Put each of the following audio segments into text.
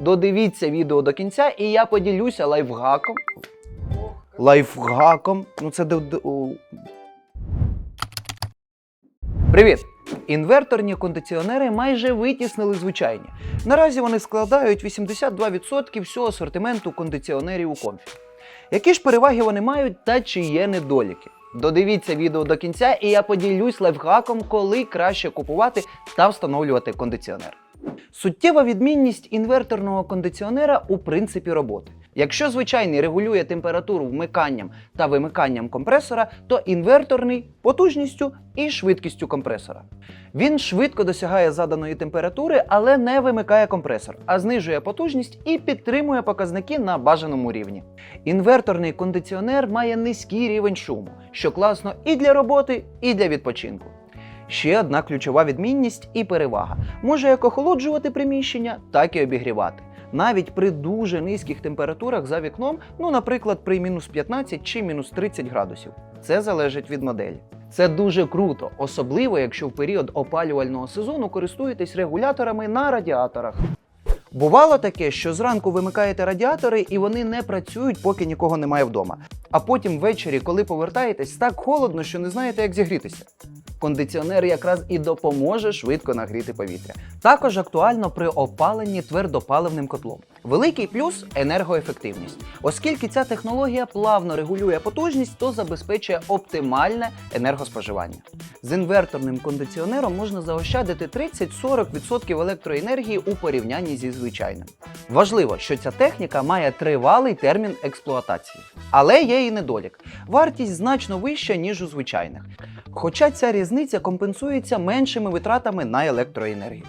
Додивіться відео до кінця, і я поділюся лайфхаком. Лайфхаком. Ну це Привіт! Інверторні кондиціонери майже витіснили звичайні. Наразі вони складають 82% всього асортименту кондиціонерів у комфі. Які ж переваги вони мають та чи є недоліки? Додивіться відео до кінця, і я поділюсь лайфхаком, коли краще купувати та встановлювати кондиціонер. Суттєва відмінність інверторного кондиціонера у принципі роботи. Якщо звичайний регулює температуру вмиканням та вимиканням компресора, то інверторний потужністю і швидкістю компресора. Він швидко досягає заданої температури, але не вимикає компресор, а знижує потужність і підтримує показники на бажаному рівні. Інверторний кондиціонер має низький рівень шуму, що класно і для роботи, і для відпочинку. Ще одна ключова відмінність і перевага може як охолоджувати приміщення, так і обігрівати. Навіть при дуже низьких температурах за вікном, ну, наприклад, при мінус 15 чи мінус 30 градусів. Це залежить від моделі. Це дуже круто, особливо якщо в період опалювального сезону користуєтесь регуляторами на радіаторах. Бувало таке, що зранку вимикаєте радіатори і вони не працюють, поки нікого немає вдома. А потім ввечері, коли повертаєтесь, так холодно, що не знаєте, як зігрітися. Кондиціонер якраз і допоможе швидко нагріти повітря. Також актуально при опаленні твердопаливним котлом. Великий плюс енергоефективність. Оскільки ця технологія плавно регулює потужність, то забезпечує оптимальне енергоспоживання. З інверторним кондиціонером можна заощадити 30-40% електроенергії у порівнянні зі звичайним. Важливо, що ця техніка має тривалий термін експлуатації. Але є і недолік. Вартість значно вища, ніж у звичайних. Хоча ця різниця компенсується меншими витратами на електроенергію.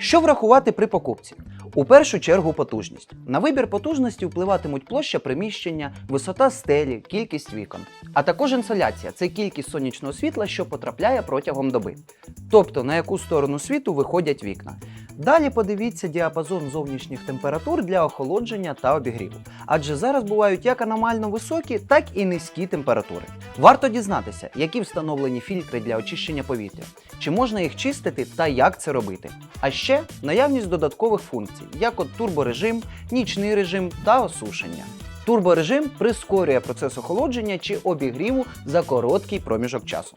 Що врахувати при покупці? У першу чергу потужність. На вибір потужності впливатимуть площа приміщення, висота стелі, кількість вікон, а також інсоляція це кількість сонячного світла, що потрапляє протягом доби. Тобто на яку сторону світу виходять вікна. Далі подивіться діапазон зовнішніх температур для охолодження та обігріву, адже зараз бувають як аномально високі, так і низькі температури. Варто дізнатися, які встановлені фільтри для очищення повітря, чи можна їх чистити та як це робити. А ще наявність додаткових функцій, як от турборежим, нічний режим та осушення. Турборежим прискорює процес охолодження чи обігріву за короткий проміжок часу.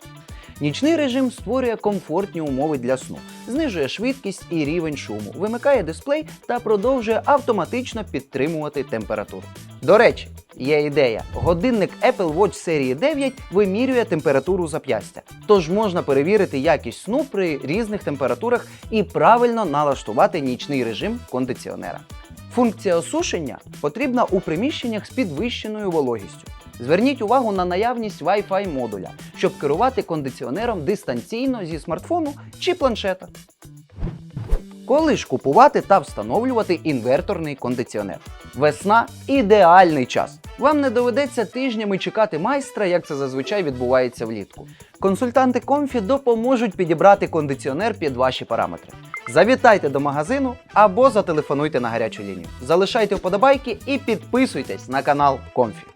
Нічний режим створює комфортні умови для сну, знижує швидкість і рівень шуму, вимикає дисплей та продовжує автоматично підтримувати температуру. До речі, є ідея: годинник Apple Watch серії 9 вимірює температуру зап'ястя, тож можна перевірити якість сну при різних температурах і правильно налаштувати нічний режим кондиціонера. Функція осушення потрібна у приміщеннях з підвищеною вологістю. Зверніть увагу на наявність Wi-Fi модуля, щоб керувати кондиціонером дистанційно зі смартфону чи планшета. Коли ж купувати та встановлювати інверторний кондиціонер? Весна ідеальний час. Вам не доведеться тижнями чекати майстра, як це зазвичай відбувається влітку. Консультанти Комфі допоможуть підібрати кондиціонер під ваші параметри. Завітайте до магазину або зателефонуйте на гарячу лінію. Залишайте вподобайки і підписуйтесь на канал Комфі.